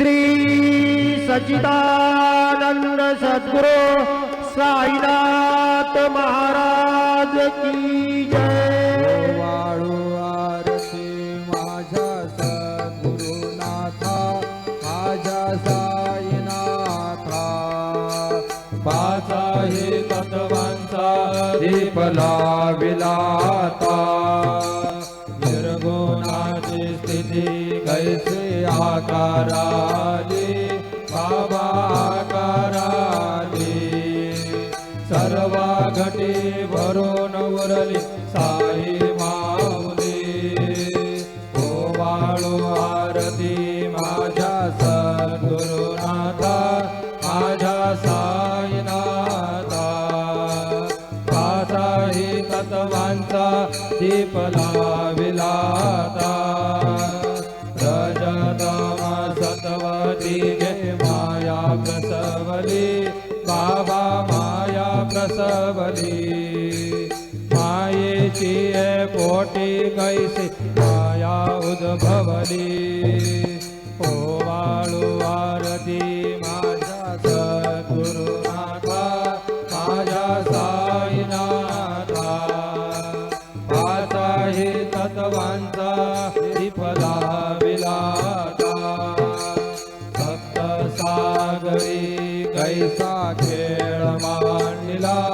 श्री सचिदानंद सद्गुरु साईनाथ महाराज की जय। वाळू आरती माझ्या सद्गुरुनाथा माझ्या साईनाथा. पाचा हे तत्वांचा दीपला विलाता. राजे बाबाकाराजे सर्वा घटे वरो नवरली प्रसवली बाबा माया प्रसवली। मायेची पोटी कैसी माया उद्भवली। ओ वाळू आरती माझा सद्गुरु। कैसा खेळ मांडला.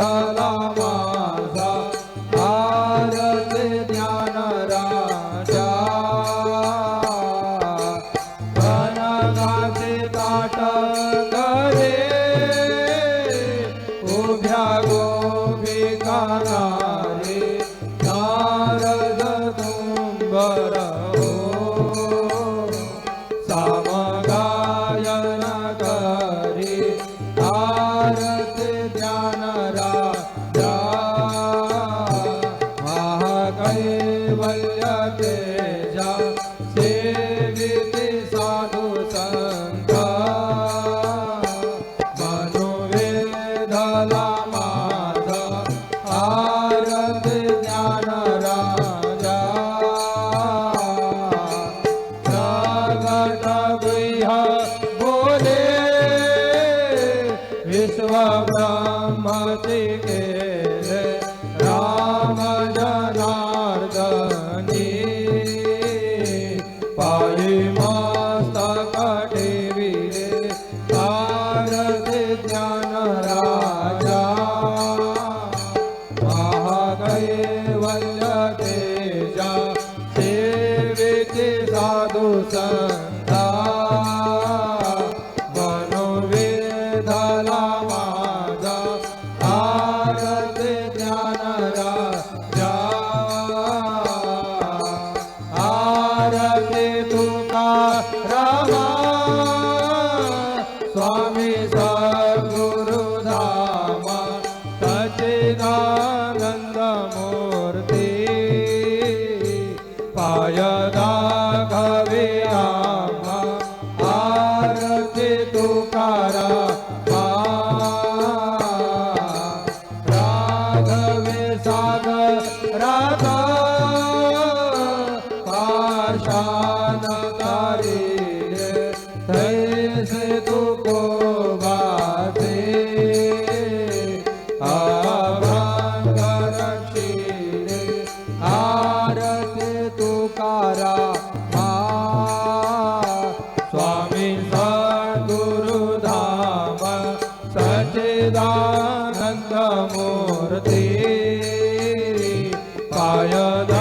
la la la મારા 안. पाय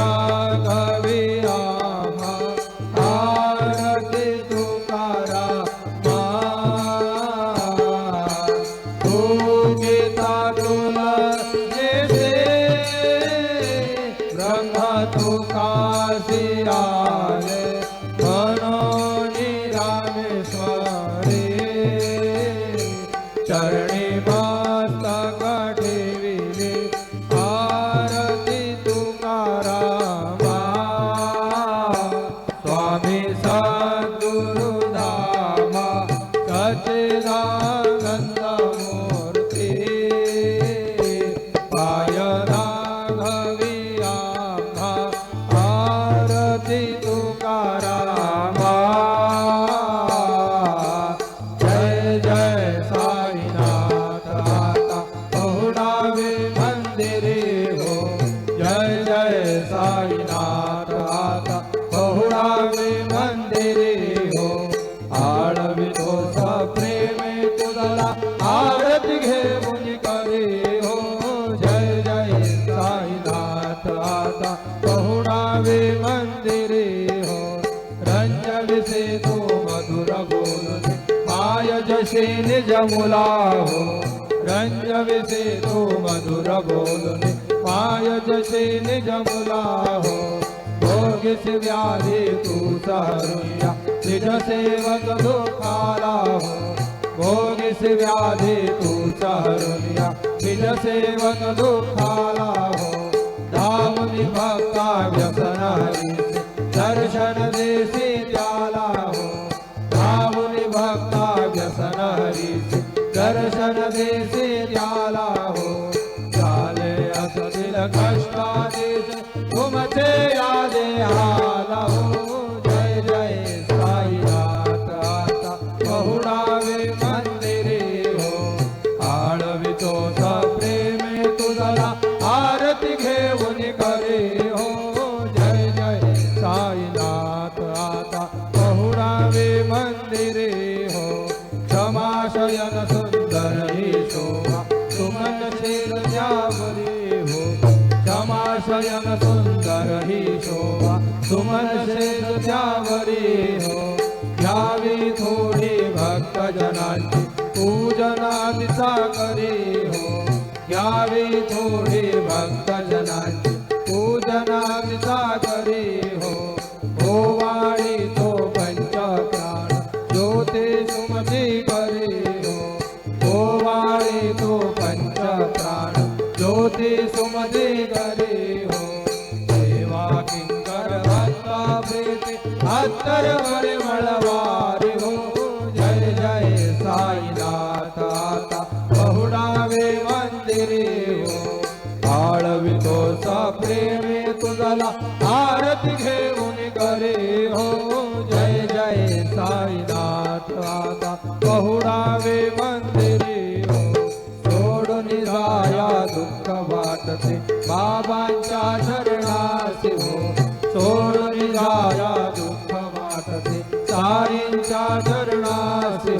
निज मुला हो रंजविसे तो मधुर बोलने पाय जसे निज मुला हो। भोगिस व्याधि तू सहरुया निज सेवक दुखाला हो। भोगिस व्याधि तू सहरुया निज सेवक दुखाला हो। धावनी भक्ता व्यसन दर्शन देसी त्या घ्यावी थोडी भक्तजनांची पूजनादिचा करे हो घ्यावी थोडी हो ओवाळी तो पंचप्राण ज्योते सुमती ओवाळी तो पंचप्राण ज्योती सुमती करे हो, हो, आरती घेऊन करे हो जय जय साईनाथ आता. बहुडावे मंदिरे हो सोडून जाया दुःख वाटते. बाबांच्या शरणासी हो सोडून जाया वाटते साईंच्या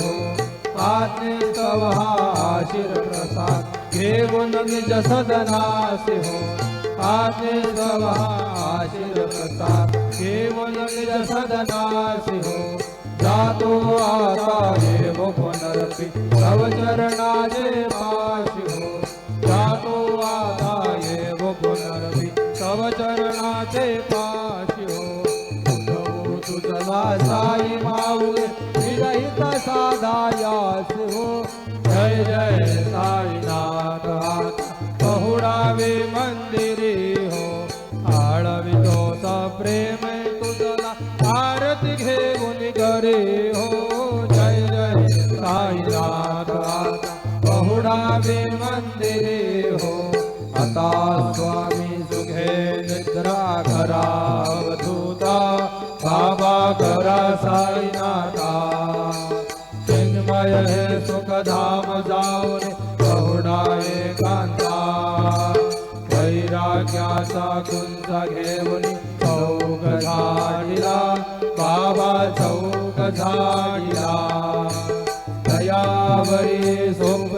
हो. आज्ञे सवहा आशीर प्रसाद घेऊन निज सदनासी हो. आज्ञे सवहा आशीर प्रसाद घेऊन निज सदनासी हो. जातो आता देव पुनरपी तव चरणाचे पाशी हो. जातो आता देव पुनरपी तव चरण सायास हो। जय जय साईनाथ बहुडावे पहुडावे हो। हो आळवितोचा प्रेम तुझला। आरती घेऊन करे हो। जय जय साईनाथ बहुडावे मंदिरे हो। आता स्वामी सुखे निद्रा करा बाबा करा साईनाथा। सुखधाम जाऊन पहुडा कांता वैराग्याचा कुंज घेऊन चौक झाडिला बाबा चौक झाडिला दयावरी सुप्रेमाचा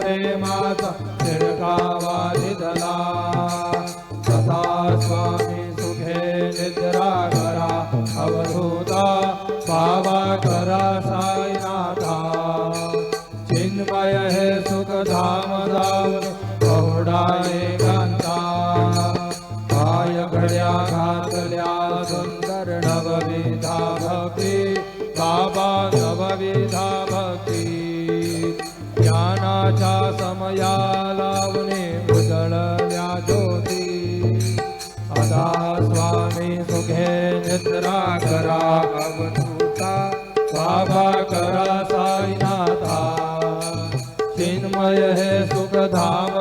चिन्मय हे सुखधाम धाम पहुडा कांता काय घड्या घातल्या सुंदर नवविधा भक्ती बाबा नवविधा भक्ती। ज्ञानाच्या समया लावणे उजळल्या ज्योती। अदा स्वामी सुखे निद्रा करा अवधूता बाबा करा हे सुखाव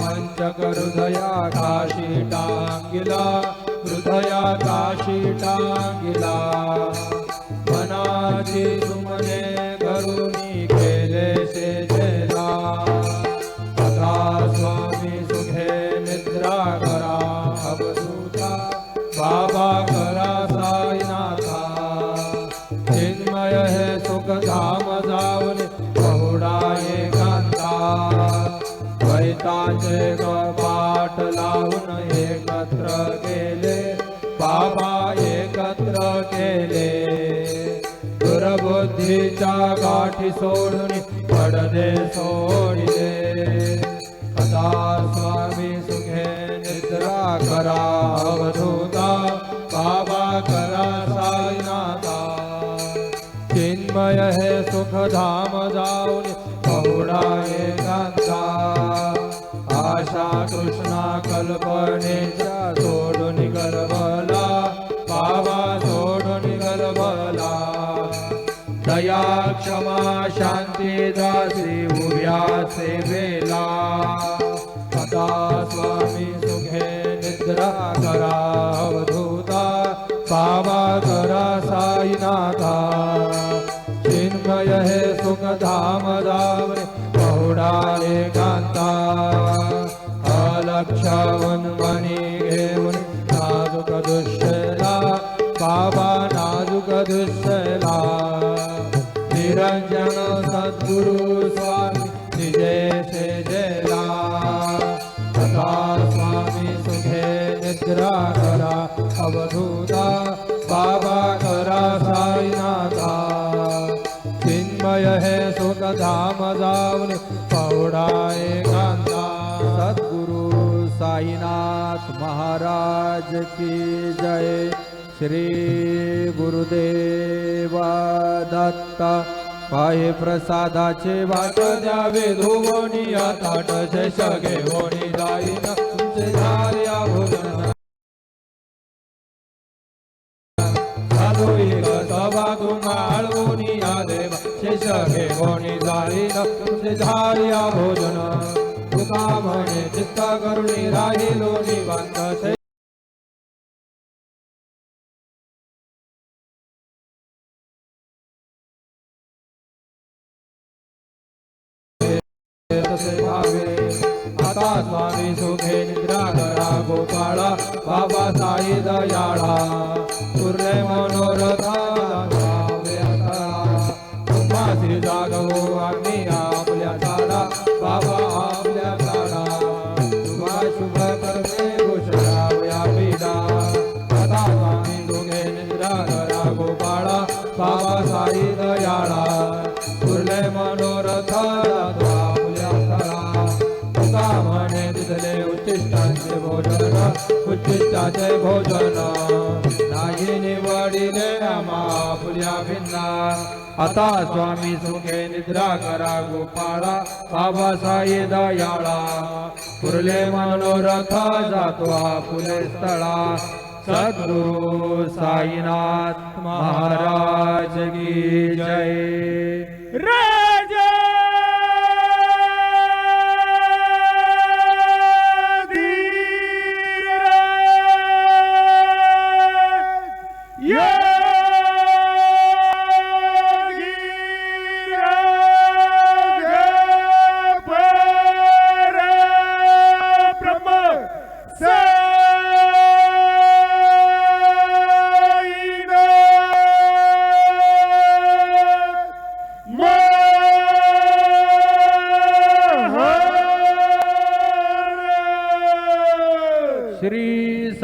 भञ्जक हृदया काशी डा गिला हृदया काशीटाङ्गिला हृदया काशीटाङ्गिला चिन्मय हे सुखधाम जाऊन पहुडा एकांता द्वैताचे पाठ लावून एकत्र केले। बाबा एकत्र केले। दुर्बुद्धीच्या गाठी सोडून पडदे सोडिले। कदा स्वामी सुखे निद्रा करा चिन्मय हे सुखधाम जाऊन पहुडा एकांता आशा कृष्णा कल्पनेचा सोडून गलबला बाबा सोडून गलबला दया क्षमा शांती दासी उभ्या सेवेला। कदा स्वामी सुखे निद्रा करा अवधूता। बाबा करा साईनाथा। धाम धाम पौडाले कांता अलक्षावन मनी घेऊन नाजुक दुष्टला बाबा नाजुक दुष्टला. निरंजन सद्गुरु स्वामी निजे से जयला तथा स्वामी सुखे निद्रा करा अवधूता बाबा करा साईनाथा. चिन्मय है धाम जाऊन पौडा कांदा. सद्गुरु साईनाथ महाराज की जय. श्री गुरुदेवा दत्ता. पाहे प्रसादाचे वाट द्यावे धुवणी आता शगे होणी जाईन. तुमचे झाले बाबा सभा तुम्हाळवूनी या देवा शेष घेऊनी जाईन तुमचे झाल्या भोजन तुका म्हणे चित्त करुणी राहिलो निवांत तसे भावे आता स्वामी सुखे निद्रा करा गोपाळा बाबा साई दयाळा तुर्ले मनोरथा जागवो आम्ही आपल्या झाडा बाबा आपल्या झाडा शुभा शुभ कर्मे घोषणाव्या पीडा आता स्वामी सुखे निद्रा गोपाळा. बाबा साई दयाळा. तुर्ले मनोरथ आपल्या स्थळा तुका म्हणे तिथले उच्चिष्टांचे भोजन उच्चिष्टाचे भोजन. नाही वडिले आम्हा भिन्ना. आता स्वामी सुखे निद्रा करा गोपाळा बाबासाई दयाळा. पुरले मनोरथ जातो फुले स्थळा. सद्गुरु साईनाथ महाराज की जय. रे!